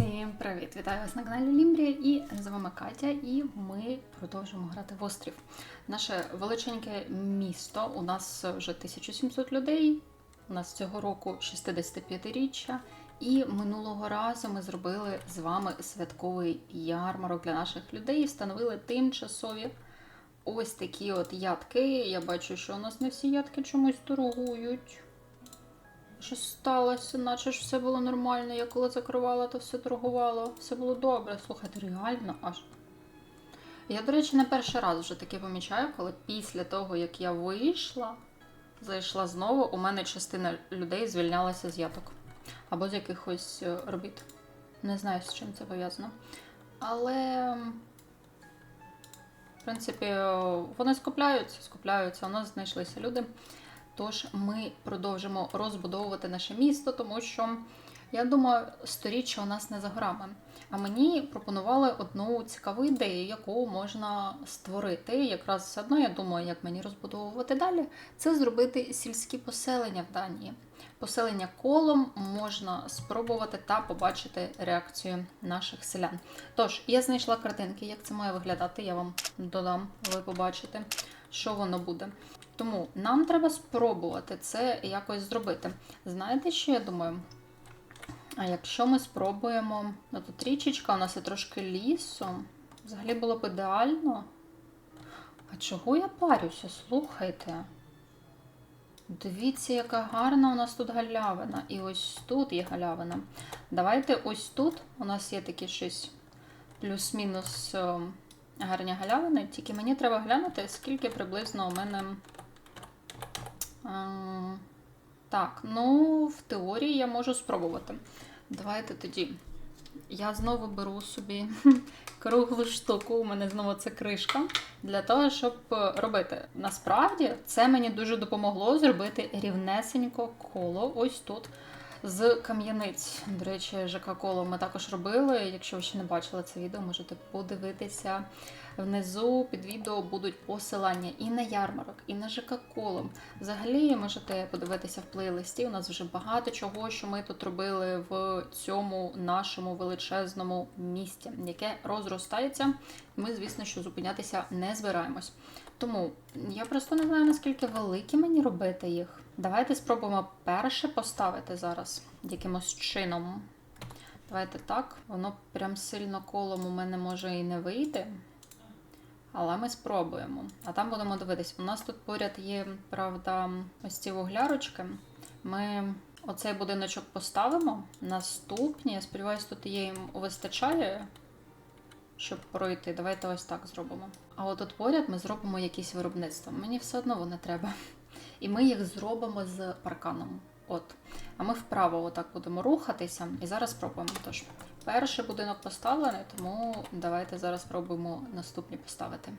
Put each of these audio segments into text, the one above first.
Всім привіт! Вітаю вас на каналі Лімбрія і з вами Катя, і ми продовжуємо грати в острів. Наше величеньке місто. У нас вже 1700 людей. У нас цього року 65-річчя. І минулого разу ми зробили з вами святковий ярмарок для наших людей встановили тимчасові ось такі от ядки. Я бачу, що у нас не всі ядки чомусь торгують. Що сталося, наче ж все було нормально. Я коли закривала, то все торгувало. Все було добре. Слухайте, реально аж. Я, до речі, не перший раз вже таке помічаю, коли після того, як я вийшла, зайшла знову, у мене частина людей звільнялася з яток. Або з якихось е, робіт. Не знаю, з чим це пов'язано. Але, в принципі, е, вони скупляються, скупляються, у нас знайшлися люди. Тож ми продовжимо розбудовувати наше місто, тому що я думаю, сторіччя у нас не за горами. А мені пропонували одну цікаву ідею, яку можна створити. Якраз одно я думаю, як мені розбудовувати далі, це зробити сільські поселення в Данії. Поселення колом можна спробувати та побачити реакцію наших селян. Тож, я знайшла картинки, як це має виглядати. Я вам додам, ви побачите, що воно буде. Тому нам треба спробувати це якось зробити. Знаєте, що я думаю? А якщо ми спробуємо, ну тут річечка, у нас є трошки лісу. Взагалі було б ідеально. А чого я парюся? Слухайте. Дивіться, яка гарна у нас тут галявина. І ось тут є галявина. Давайте ось тут у нас є такі щось плюс-мінус е, гарні галявини. Тільки мені треба глянути, скільки приблизно у мене. Ем, Так, ну, в теорії я можу спробувати. Давайте тоді. Я знову беру собі круглу штуку, у мене знову це кришка, для того, щоб е, робити. Насправді це мені дуже допомогло зробити рівнесенько коло ось тут з кам'яниць. До речі, ЖК коло ми також робили. Якщо ви ще не бачили це відео, можете подивитися. Внизу під відео будуть посилання і на ярмарок, і на ЖК коло. Взагалі можете подивитися в плейлисті. У нас вже багато чого, що ми тут робили в цьому нашому величезному місті, яке розростається. Ми, звісно, що зупинятися не збираємось. Тому я просто не знаю, наскільки великі мені робити їх. Давайте спробуємо перше поставити зараз якимось чином. Давайте так, воно прям сильно колом у мене може і не вийти. Але ми спробуємо. А там будемо дивитись. У нас тут поряд є, правда, ось ці вуглярочки. Ми оцей будиночок поставимо. Наступні, я сподіваюся, тут є їм вистачає, щоб пройти. Давайте ось так зробимо. А от поряд ми зробимо якісь виробництва. Мені все одно вони треба. І ми їх зробимо з парканом. От. А ми вправо отак будемо рухатися. І зараз спробуємо. Тож, перший будинок поставлений, тому давайте зараз спробуємо наступні поставити.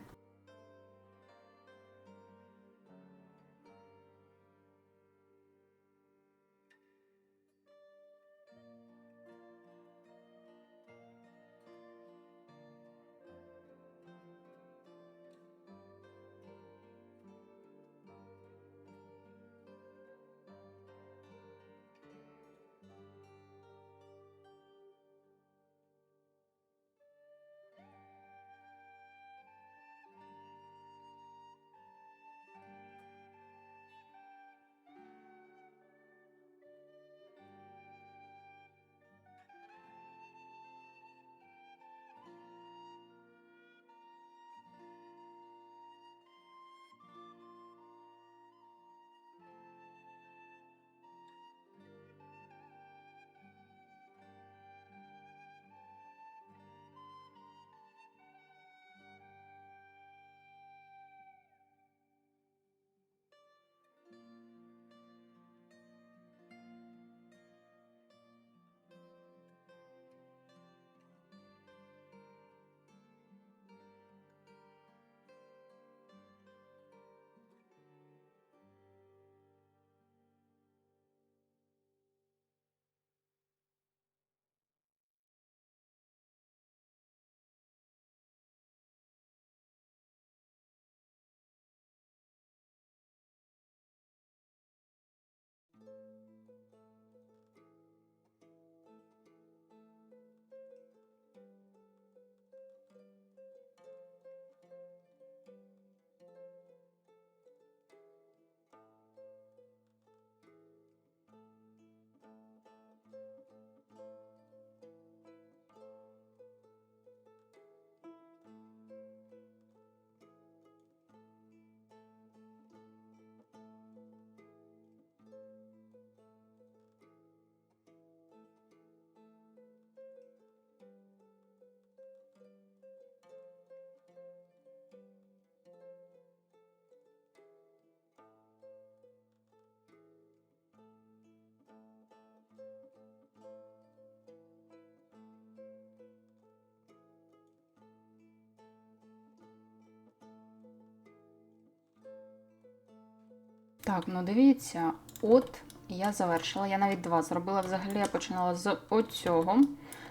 Так, ну дивіться, от я завершила. Я навіть два зробила. Взагалі я починала з оцього.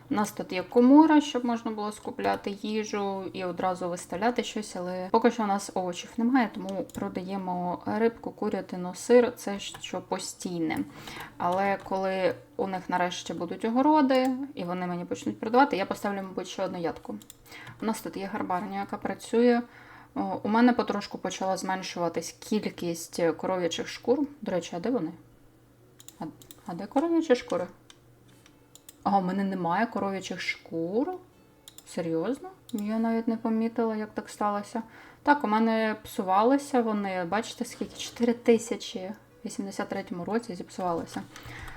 У нас тут є комора, щоб можна було скупляти їжу і одразу виставляти щось, але поки що у нас овочів немає, тому продаємо рибку, курятину, сир це що постійне. Але коли у них нарешті будуть огороди і вони мені почнуть продавати, я поставлю, мабуть, ще одну ядку. У нас тут є гарбарня, яка працює. У мене потрошку почала зменшуватись кількість коров'ячих шкур. До речі, а де вони? А, а де коров'ячі шкури? А, у мене немає коров'ячих шкур. Серйозно? Я навіть не помітила, як так сталося. Так, у мене псувалися вони, бачите, скільки? 4 тисячі в 83-му році зіпсувалися.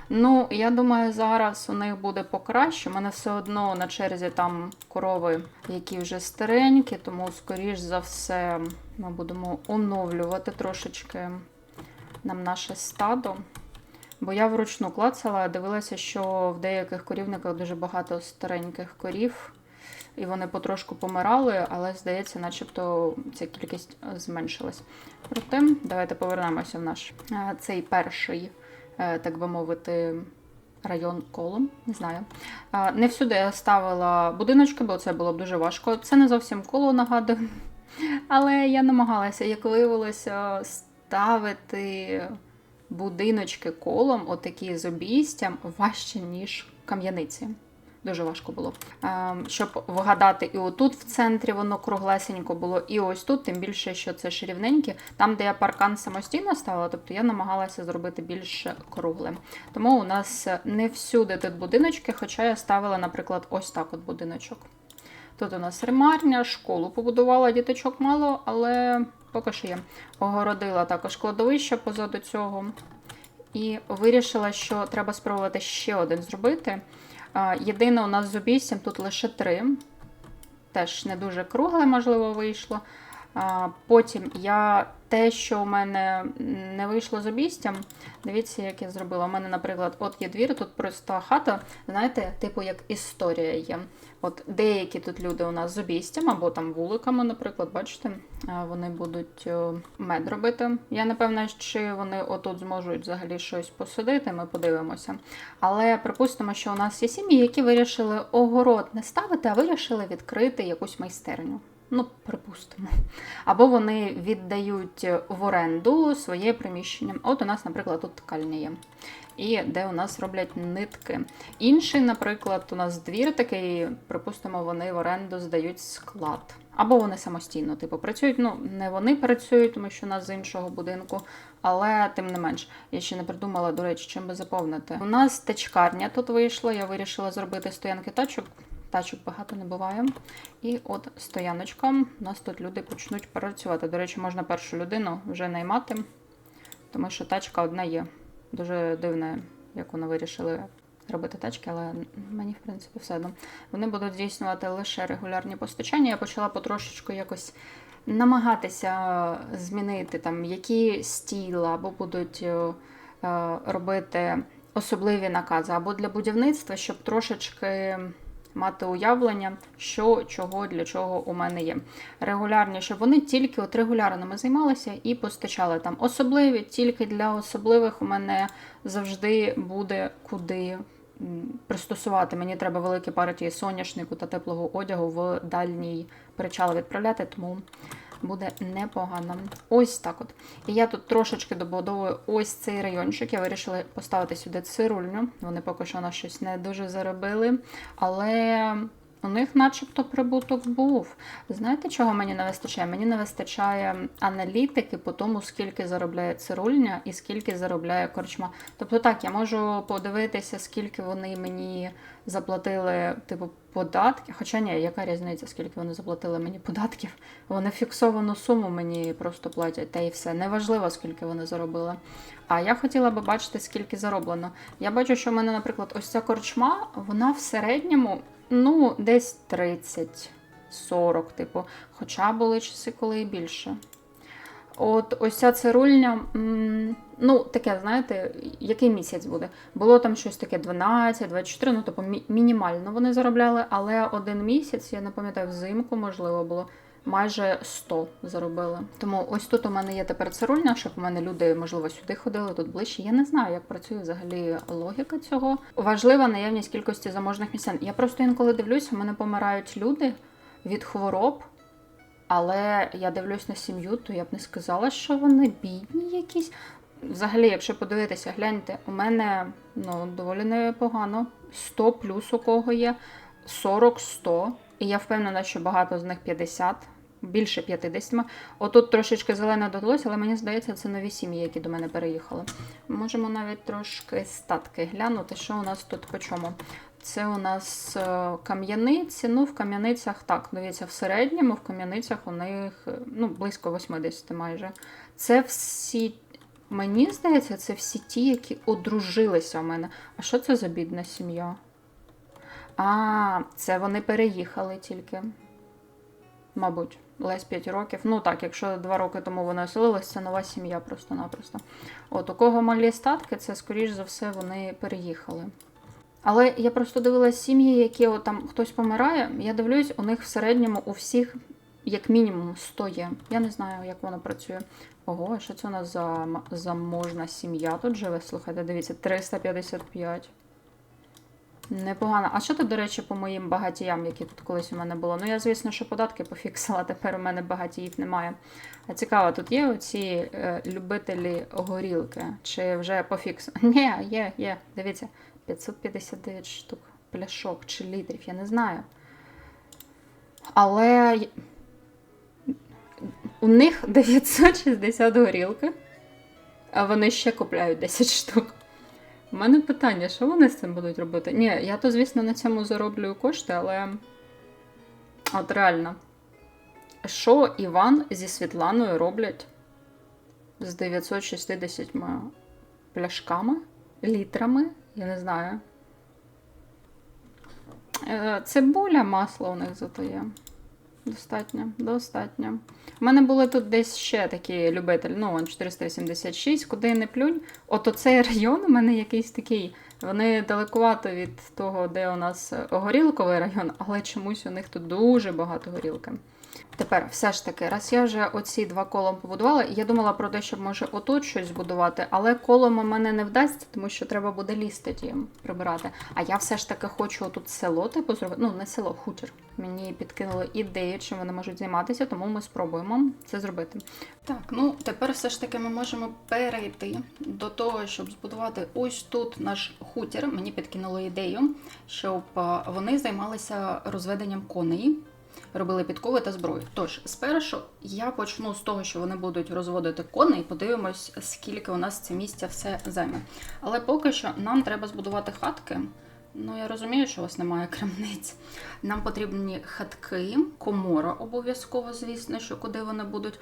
Ну, я думаю, зараз у них буде покраще. У мене все одно на черзі там корови, які вже старенькі, тому, скоріш за все, ми будемо оновлювати трошечки нам наше стадо. Бо я вручну клацала, дивилася, що в деяких корівниках дуже багато стареньких корів, і вони потрошку помирали, але здається, начебто ця кількість зменшилась. Проте, давайте повернемося в наш е, цей перший, так би мовити, район колом. Не знаю. Е, Не всюди я ставила будиночки, бо це було б дуже важко. Це не зовсім коло нагадую. Але я намагалася, як виявилося, ставити будиночки колом, отакі з обійстям, важче, ніж кам'яниці. Дуже важко було. Ем, Щоб вгадати, і отут в центрі воно круглесенько було, і ось тут, тим більше, що це ж рівненьке. Там, де я паркан самостійно ставила, тобто я намагалася зробити більш круглим. Тому у нас не всюди тут будиночки, хоча я ставила, наприклад, ось так от будиночок. Тут у нас ремарня, школу побудувала, діточок мало, але поки що є. Огородила також кладовище позаду цього. І вирішила, що треба спробувати ще один зробити. Єдине, у нас з обійстям тут лише три. Теж не дуже кругле, можливо, вийшло. Потім я те, що у мене не вийшло з обійстям, дивіться, як я зробила. У мене, наприклад, от є двір, тут просто хата, знаєте, типу як історія є. От деякі тут люди у нас з обійстям або там вуликами, наприклад, бачите, вони будуть е, мед робити. Я не певна, чи вони отут зможуть взагалі щось посадити, ми подивимося. Але припустимо, що у нас є сім'ї, які вирішили огород не ставити, а вирішили відкрити якусь майстерню. Ну, припустимо. Або вони віддають в оренду своє приміщення. От у нас, наприклад, тут ткальня є. І де у нас роблять нитки. Інший, наприклад, у нас двір такий, припустимо, вони в оренду здають склад. Або вони самостійно, типу, працюють. Ну, не вони працюють, тому що у нас з іншого будинку, але тим не менш, я ще не придумала, до речі, чим би заповнити. У нас тачкарня тут вийшла, я вирішила зробити стоянки тачок. Тачок багато не буває. І от стояночка. У нас тут люди почнуть працювати. До речі, можна першу людину вже наймати, тому що тачка одна є. Дуже дивне, як вони вирішили робити тачки, але мені, в принципі, все одно. Вони будуть здійснювати лише регулярні постачання. Я почала потрошечку якось намагатися змінити там, які стіла, або будуть е, робити особливі накази, або для будівництва, щоб трошечки мати уявлення, що, чого, для чого у мене є. Регулярні, щоб вони тільки от регулярними займалися і постачали там особливі, тільки для особливих у мене завжди буде куди пристосувати. Мені треба великі партії соняшнику та теплого одягу в дальній причал відправляти, тому буде непогано. Ось так от. І я тут трошечки добудовую ось цей райончик. Я вирішила поставити сюди цирульню. Вони поки що на щось не дуже заробили. Але у них начебто прибуток був. Знаєте, чого мені не вистачає? Мені не вистачає аналітики по тому, скільки заробляє цирульня і скільки заробляє корчма. Тобто так, я можу подивитися, скільки вони мені заплатили, типу, податки. Хоча ні, яка різниця, скільки вони заплатили мені податків? Вони фіксовану суму мені просто платять, та і все. Неважливо, скільки вони заробили. А я хотіла би бачити, скільки зароблено. Я бачу, що в мене, наприклад, ось ця корчма, вона в середньому, ну, десь 30. 40, типу, хоча були часи, коли і більше. От ось ця цирульня, ну, таке, знаєте, який місяць буде? Було там щось таке 12, 24, ну, тобто мі- мінімально вони заробляли, але один місяць, я не пам'ятаю, взимку, можливо, було. Майже 100 заробили. Тому ось тут у мене є тепер цирульня, щоб у мене люди, можливо, сюди ходили, тут ближче. Я не знаю, як працює взагалі логіка цього. Важлива наявність кількості заможних містян. Я просто інколи дивлюся, у мене помирають люди від хвороб. Але я дивлюсь на сім'ю, то я б не сказала, що вони бідні якісь. Взагалі, якщо подивитися, гляньте, у мене ну, доволі непогано. 100 плюс у кого є, 40-100. І я впевнена, що багато з них 50, більше 50. Отут трошечки зелене додалося, але мені здається, це нові сім'ї, які до мене переїхали. Можемо навіть трошки статки глянути, що у нас тут по чому. Це у нас е, кам'яниці. Ну, в кам'яницях так, дивіться, в середньому, в кам'яницях у них е, ну, близько 80 майже. Це всі, мені здається, це всі ті, які одружилися у мене. А що це за бідна сім'я? А, це вони переїхали тільки. Мабуть, Лесь 5 років. Ну так, якщо 2 роки тому вони оселились, це нова сім'я просто-напросто. От, у кого малі статки, це, скоріш за все, вони переїхали. Але я просто дивилась сім'ї, які от там хтось помирає. Я дивлюсь, у них в середньому у всіх як мінімум 100 є. Я не знаю, як воно працює. Ого, що це у нас за заможна сім'я тут живе? Слухайте, дивіться, 355. Непогано. А що тут, до речі, по моїм багатіям, які тут колись у мене було? Ну, я, звісно, що податки пофіксила, тепер у мене багатіїв немає. А цікаво, тут є оці е, любителі горілки? Чи вже пофікс? Ні, є, є. Дивіться, 559 штук пляшок чи літрів, я не знаю. Але у них 960 горілки, а вони ще купляють 10 штук. У мене питання, що вони з цим будуть робити? Ні, я то, звісно, на цьому зароблюю кошти, але. От реально. Що Іван зі Світланою роблять з 960 пляшками, літрами? Я не знаю. Е, Цибуля, масло у них зато є. Достатньо, достатньо. У мене були тут десь ще такі любителі, ну, он 486, куди не плюнь. От оцей район у мене якийсь такий. Вони далекувато від того, де у нас горілковий район, але чомусь у них тут дуже багато горілки. Тепер, все ж таки, раз я вже оці два колом побудувала, я думала про те, щоб може отут щось збудувати, але колом у мене не вдасться, тому що треба буде лізти ті прибирати. А я все ж таки хочу отут село типу зробити. Ну, не село, хутір. Мені підкинули ідею, чим вони можуть займатися, тому ми спробуємо це зробити. Так, ну тепер все ж таки ми можемо перейти до того, щоб збудувати ось тут наш хутір. Мені підкинули ідею, щоб е, вони займалися розведенням коней. Робили підкови та зброю. Тож, спершу я почну з того, що вони будуть розводити коней, подивимось, скільки у нас це місця все займе. Але поки що нам треба збудувати хатки. Ну, я розумію, що у вас немає крамниць. Нам потрібні хатки, комора обов'язково, звісно, що куди вони будуть.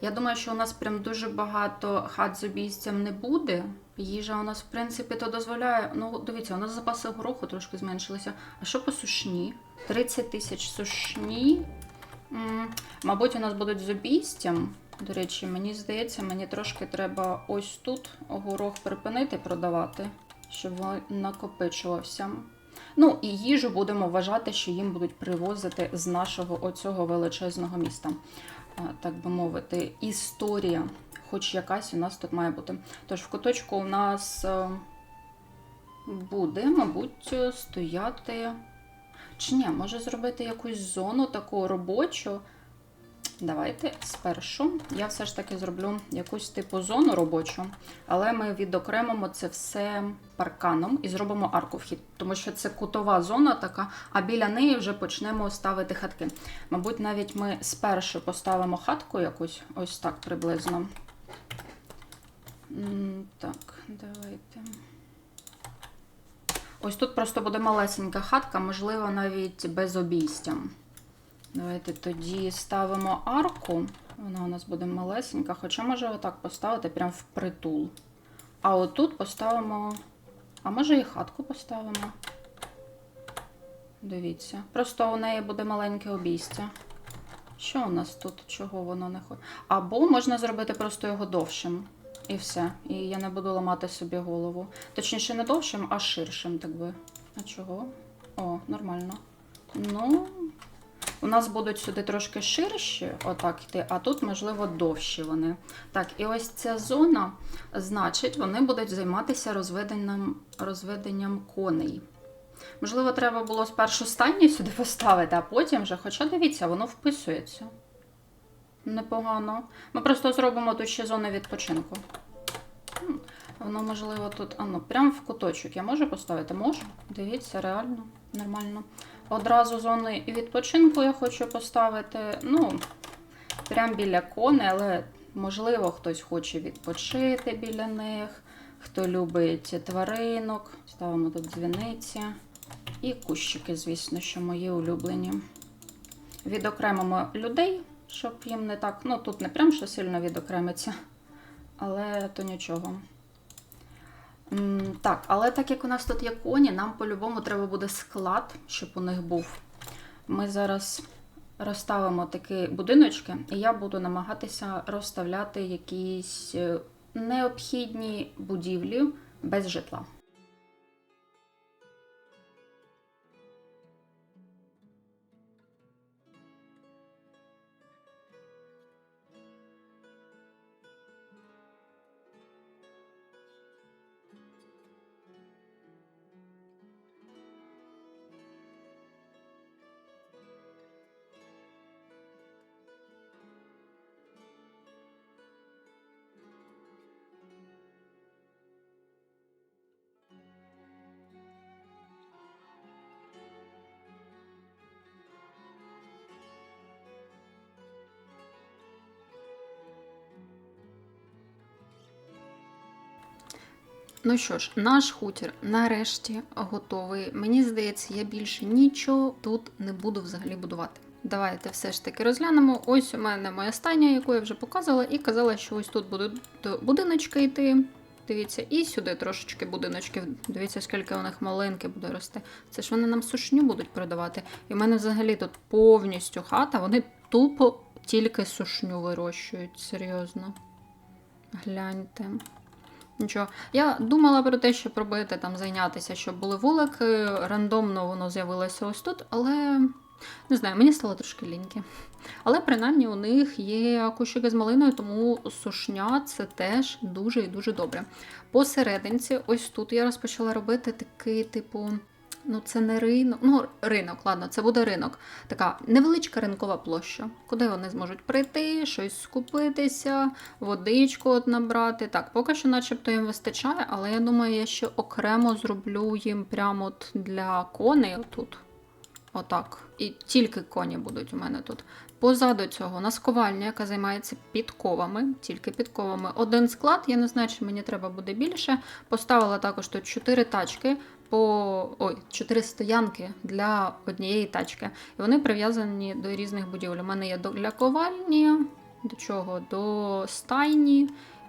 Я думаю, що у нас прям дуже багато хат з обійстям не буде. Їжа у нас, в принципі, то дозволяє. Ну, дивіться, у нас запаси гороху трошки зменшилися. А що по сушні? 30 тисяч сушні. Мабуть, у нас будуть з обійстям. До речі, мені здається, мені трошки треба ось тут горох припинити продавати, щоб він накопичувався. Ну і їжу будемо вважати, що їм будуть привозити з нашого оцього величезного міста. Так би мовити, історія, хоч якась у нас тут має бути. Тож в куточку у нас е, буде, мабуть, стояти. Чи ні, може зробити якусь зону таку робочу. Давайте спершу я все ж таки зроблю якусь типу зону робочу, але ми відокремимо це все парканом і зробимо арку вхід, тому що це кутова зона така, а біля неї вже почнемо ставити хатки. Мабуть, навіть ми спершу поставимо хатку якусь, ось так приблизно. Так, давайте. Ось тут просто буде малесенька хатка, можливо, навіть без обійстя. Давайте тоді ставимо арку. Вона у нас буде малесенька, хоча може отак поставити прям впритул. А отут поставимо. А може і хатку поставимо. Дивіться. Просто у неї буде маленьке обійстя. Що у нас тут? Чого воно не хоче? Або можна зробити просто його довшим. І все. І я не буду ламати собі голову. Точніше, не довшим, а ширшим, так би. А чого? О, нормально. Ну, у нас будуть сюди трошки ширші, отак йти, а тут, можливо, довші вони. Так, і ось ця зона, значить, вони будуть займатися розведенням, розведенням коней. Можливо, треба було спершу стайні сюди поставити, а потім вже. Хоча дивіться, воно вписується. Непогано. Ми просто зробимо тут ще зони відпочинку. Воно, можливо, тут. А ну, прямо в куточок. Я можу поставити? Можу. Дивіться, реально, нормально. Одразу зони відпочинку я хочу поставити. Ну, прямо біля коней, але можливо хтось хоче відпочити біля них. Хто любить тваринок. Ставимо тут дзвіниці. І кущики, звісно, що мої улюблені. Відокремимо людей, щоб їм не так. Ну, тут не прям що сильно відокремиться, але то нічого. Так, але так як у нас тут є коні, нам по-любому треба буде склад, щоб у них був. Ми зараз розставимо такі будиночки, і я буду намагатися розставляти якісь е, необхідні будівлі без житла. Ну що ж, наш хутір нарешті готовий. Мені здається, я більше нічого тут не буду взагалі будувати. Давайте все ж таки розглянемо. Ось у мене моя стайня, яку я вже показувала, і казала, що ось тут будуть будиночки йти. Дивіться, і сюди трошечки будиночків. Дивіться, скільки у них маленьке буде рости. Це ж вони нам сушню будуть продавати. І в мене взагалі тут повністю хата, вони тупо тільки сушню вирощують. Серйозно. Гляньте. Нічого. Я думала про те, щоб робити там зайнятися, щоб були вулики. Рандомно воно з'явилося ось тут, але не знаю, мені стало трошки ліньки. Але принаймні у них є кущики з малиною, тому сушня це теж дуже і дуже добре. Посерединці, ось тут я розпочала робити такий, типу. Ну, це не ринок. Ну, ринок, ладно, це буде ринок. Така невеличка ринкова площа, куди вони зможуть прийти, щось скупитися, водичку от набрати. Так, поки що, начебто, їм вистачає, але я думаю, я ще окремо зроблю їм прямо от для коней отут. Отак. І тільки коні будуть у мене тут. Позаду цього у нас ковальня, яка займається підковами, тільки підковами. Один склад, я не знаю, чи мені треба буде більше. Поставила також тут 4 тачки по ой, 4 стоянки для однієї тачки. І вони прив'язані до різних будівель. У мене є для ковальні, до чого? До стайні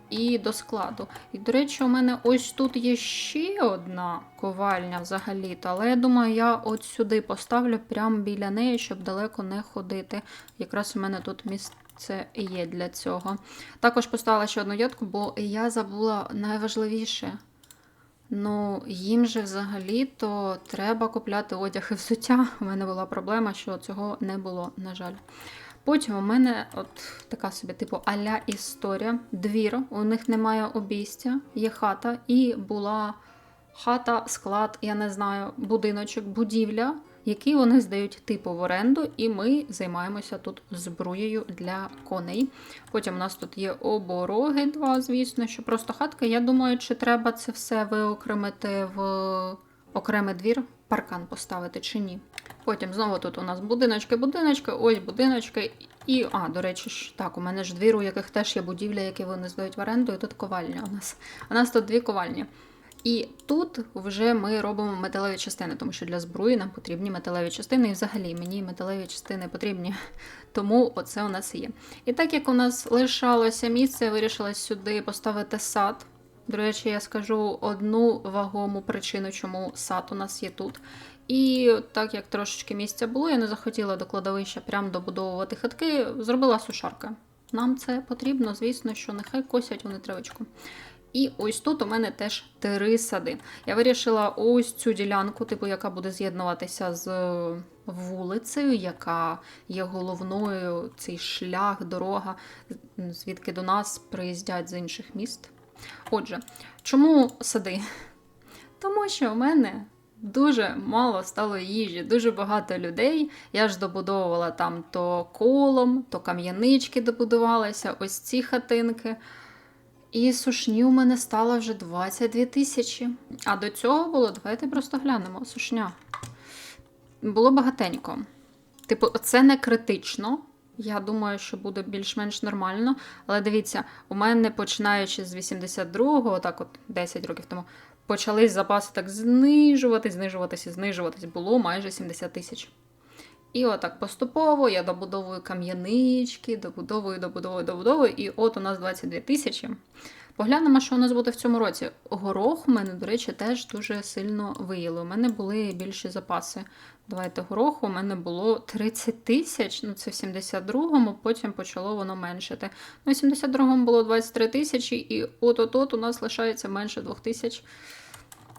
і до складу. І, до речі, у мене ось тут є ще одна ковальня взагалі-то, але я думаю, я от сюди поставлю прямо біля неї, щоб далеко не ходити. Якраз у мене тут місце є для цього. Також поставила ще одну ядку, бо я забула найважливіше. Ну, їм же взагалі-то треба купляти одяг і взуття. У мене була проблема, що цього не було, на жаль. Потім у мене от така собі, типу, аля історія. Двір, у них немає обійстя, є хата, і була хата, склад, я не знаю, будиночок, будівля, який вони здають типу в оренду, і ми займаємося тут зброєю для коней. Потім у нас тут є обороги два, звісно, що просто хатка. Я думаю, чи треба це все виокремити в окремий двір, паркан поставити чи ні. Потім знову тут у нас будиночки, будиночки, ось будиночки. І, а, до речі, ж, так, у мене ж двір, у яких теж є будівля, які вони здають в оренду, і тут ковальня у нас. У нас тут дві ковальні. І тут вже ми робимо металеві частини, тому що для зброї нам потрібні металеві частини, і взагалі мені металеві частини потрібні. Тому оце у нас є. І так як у нас лишалося місце, я вирішила сюди поставити сад. До речі, я скажу одну вагому причину, чому сад у нас є тут. І так як трошечки місця було, я не захотіла до кладовища прям добудовувати хатки, зробила сушарка. Нам це потрібно, звісно, що нехай косять вони травичку. І ось тут у мене теж три сади. Я вирішила ось цю ділянку, типу, яка буде з'єднуватися з вулицею, яка є головною, цей шлях, дорога, звідки до нас приїздять з інших міст. Отже, чому сади? Тому що в мене дуже мало стало їжі, дуже багато людей. Я ж добудовувала там то колом, то кам'янички добудувалися, ось ці хатинки. І сушні у мене стало вже 22 тисячі. А до цього було, давайте просто глянемо. Сушня. Було багатенько. Типу, це не критично. Я думаю, що буде більш-менш нормально. Але дивіться, у мене починаючи з 82-го, так от 10 років тому, почались запаси так знижуватись, знижуватись і знижуватись. Було майже 70 тисяч. І отак поступово я добудовую кам'янички, добудовую, добудовую, добудовую, і от у нас 22 тисячі. Поглянемо, що у нас буде в цьому році. Горох у мене, до речі, теж дуже сильно виїли. У мене були більші запаси. Давайте гороху, у мене було 30 тисяч, ну це в 72-му, потім почало воно меншити. Ну, в 72-му було 23 тисячі, і от-от-от у нас лишається менше 2 тисяч.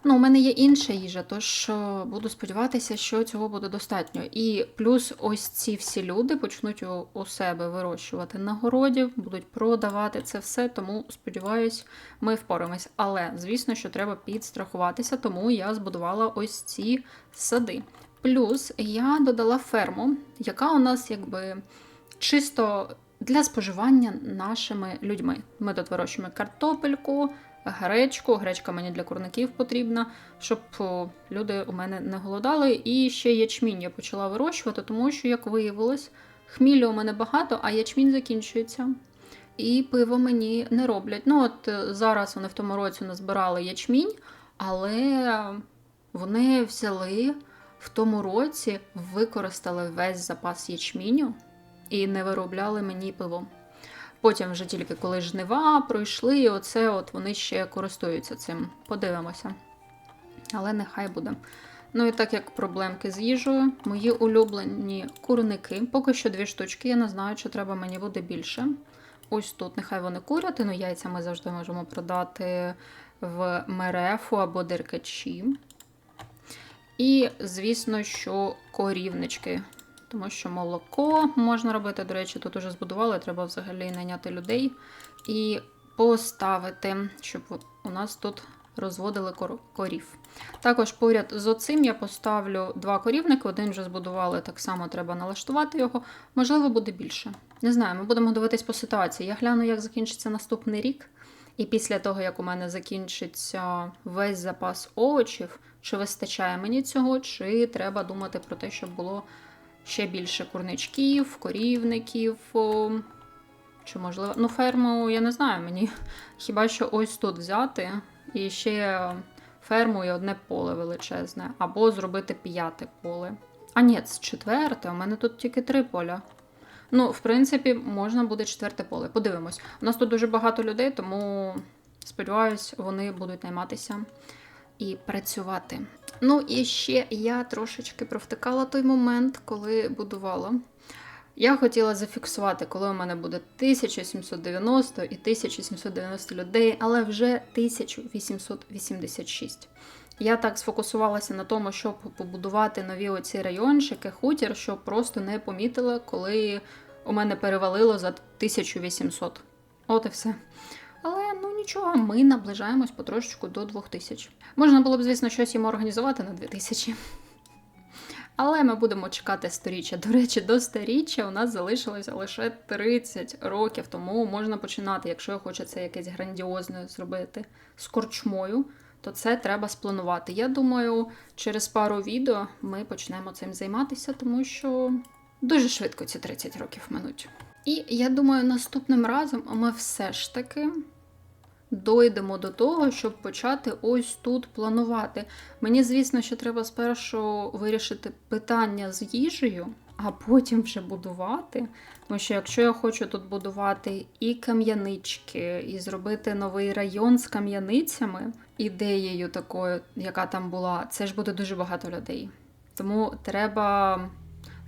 Ну, у мене є інша їжа, тож е, буду сподіватися, що цього буде достатньо. І плюс ось ці всі люди почнуть у, себе вирощувати на городі, будуть продавати це все, тому сподіваюсь, ми впораємось. Але звісно, що треба підстрахуватися, тому я збудувала ось ці сади. Плюс я додала ферму, яка у нас якби чисто для споживання нашими людьми. Ми тут вирощуємо картопельку гречку. Гречка мені для курників потрібна, щоб люди у мене не голодали. І ще ячмінь я почала вирощувати, тому що, як виявилось, хмілю у мене багато, а ячмінь закінчується. І пиво мені не роблять. Ну, от е, зараз вони в тому році назбирали ячмінь, але вони взяли в тому році, використали весь запас ячміню і не виробляли мені пиво. Потім вже тільки коли жнива пройшли, і оце от вони ще користуються цим. Подивимося. Але нехай буде. Ну і так як проблемки з їжею, мої улюблені курники. Поки що дві штучки, я не знаю, чи треба мені буде більше. Ось тут, нехай вони куряти, ну яйця ми завжди можемо продати в мерефу або деркачі. І, звісно, що корівнички тому що молоко можна робити. До речі, тут уже збудували, треба взагалі найняти людей і поставити, щоб у нас тут розводили корів. Також поряд з оцим я поставлю два корівники, один вже збудували, так само треба налаштувати його. Можливо, буде більше. Не знаю, ми будемо дивитись по ситуації. Я гляну, як закінчиться наступний рік. І після того, як у мене закінчиться весь запас овочів, чи вистачає мені цього, чи треба думати про те, щоб було ще більше курничків, корівників. Чи можливо, ну, ферму, я не знаю, мені хіба що ось тут взяти і ще ферму і одне поле величезне, або зробити п'яте поле. А ні, це четверте, у мене тут тільки три поля. Ну, в принципі, можна буде четверте поле. Подивимось. У нас тут дуже багато людей, тому сподіваюсь, вони будуть найматися і працювати. Ну, і ще я трошечки провтикала той момент, коли будувала. Я хотіла зафіксувати, коли у мене буде 1790 і 1790 людей, але вже 1886. Я так сфокусувалася на тому, щоб побудувати нові оці райончики, хутір, щоб просто не помітила, коли у мене перевалило за 1800. От і все. Але ну нічого, ми наближаємось потрошечку до 2000. Можна було б, звісно, щось йому організувати на 2000. Але ми будемо чекати сторіччя. До речі, до сторіччя у нас залишилося лише 30 років, тому можна починати, якщо хочеться якесь грандіозне зробити з корчмою, то це треба спланувати. Я думаю, через пару відео ми почнемо цим займатися, тому що дуже швидко ці 30 років минуть. І я думаю, наступним разом ми все ж таки дойдемо до того, щоб почати ось тут планувати. Мені, звісно, що треба спершу вирішити питання з їжею, а потім вже будувати. Тому що якщо я хочу тут будувати і кам'янички, і зробити новий район з кам'яницями, ідеєю такою, яка там була, це ж буде дуже багато людей. Тому треба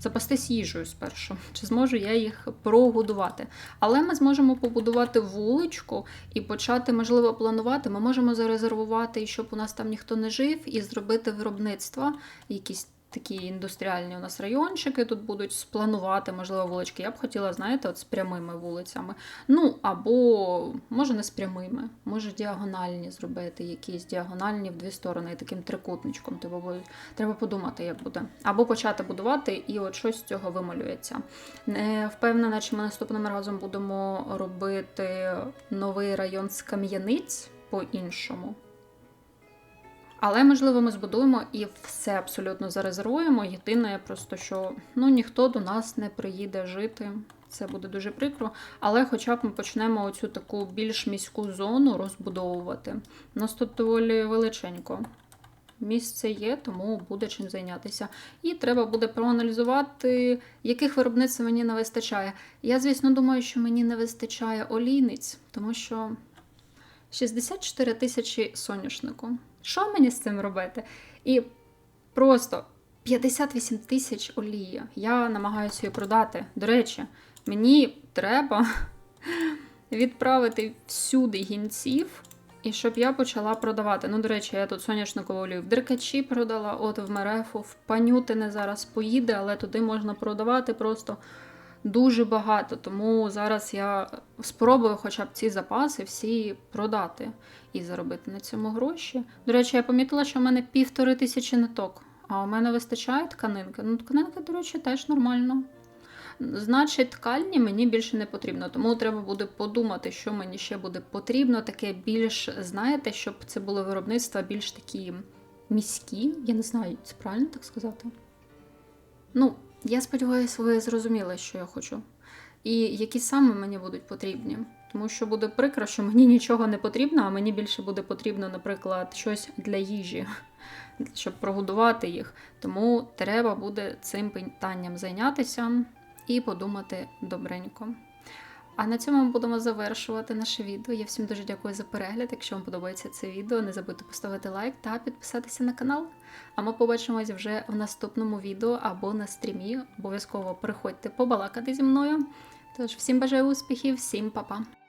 запастись їжею спершу. Чи зможу я їх прогодувати? Але ми зможемо побудувати вуличку і почати, можливо, планувати. Ми можемо зарезервувати, щоб у нас там ніхто не жив, і зробити виробництва, якісь такі індустріальні у нас райончики тут будуть спланувати, можливо, вулички. Я б хотіла, знаєте, от з прямими вулицями. Ну, або може не з прямими, може діагональні зробити, якісь діагональні в дві сторони, таким трикутничком. Будуть- треба подумати, як буде. Або почати будувати, і от щось з цього вималюється. Не впевнена, чи ми наступним разом будемо робити новий район з кам'яниць по-іншому. Але можливо ми збудуємо і все абсолютно зарезервуємо. Єдине, просто що ну ніхто до нас не приїде жити. Це буде дуже прикро. Але хоча б ми почнемо оцю таку більш міську зону розбудовувати. У нас тут доволі величенько. Місце є, тому буде чим зайнятися. І треба буде проаналізувати, яких виробництв мені не вистачає. Я, звісно, думаю, що мені не вистачає олійниць, тому що 64 тисячі соняшнику. Що мені з цим робити? І просто 58 тисяч олії. Я намагаюся її продати. До речі, мені треба відправити всюди гінців. І щоб я почала продавати. Ну, до речі, я тут соняшникову олію в Деркачі продала, от в Мерефу, в Панютине зараз поїде, але туди можна продавати просто дуже багато. Тому зараз я спробую хоча б ці запаси всі продати і заробити на цьому гроші. До речі, я помітила, що в мене півтори тисячі ниток, а у мене вистачає тканинки. Ну, тканинки, до речі, теж нормально. Значить, ткальні мені більше не потрібно, тому треба буде подумати, що мені ще буде потрібно. Таке більш, знаєте, щоб це були виробництва більш такі міські. Я не знаю, це правильно так сказати. Ну, я сподіваюся, ви зрозуміли, що я хочу. І які саме мені будуть потрібні. Тому що буде прикро, що мені нічого не потрібно, а мені більше буде потрібно, наприклад, щось для їжі, щоб прогодувати їх. Тому треба буде цим питанням зайнятися і подумати добренько. А на цьому ми будемо завершувати наше відео. Я всім дуже дякую за перегляд. Якщо вам подобається це відео, не забудьте поставити лайк та підписатися на канал. А ми побачимось вже в наступному відео або на стрімі. Обов'язково приходьте побалакати зі мною. Тож, всім бажаю успіхів, всім па-па!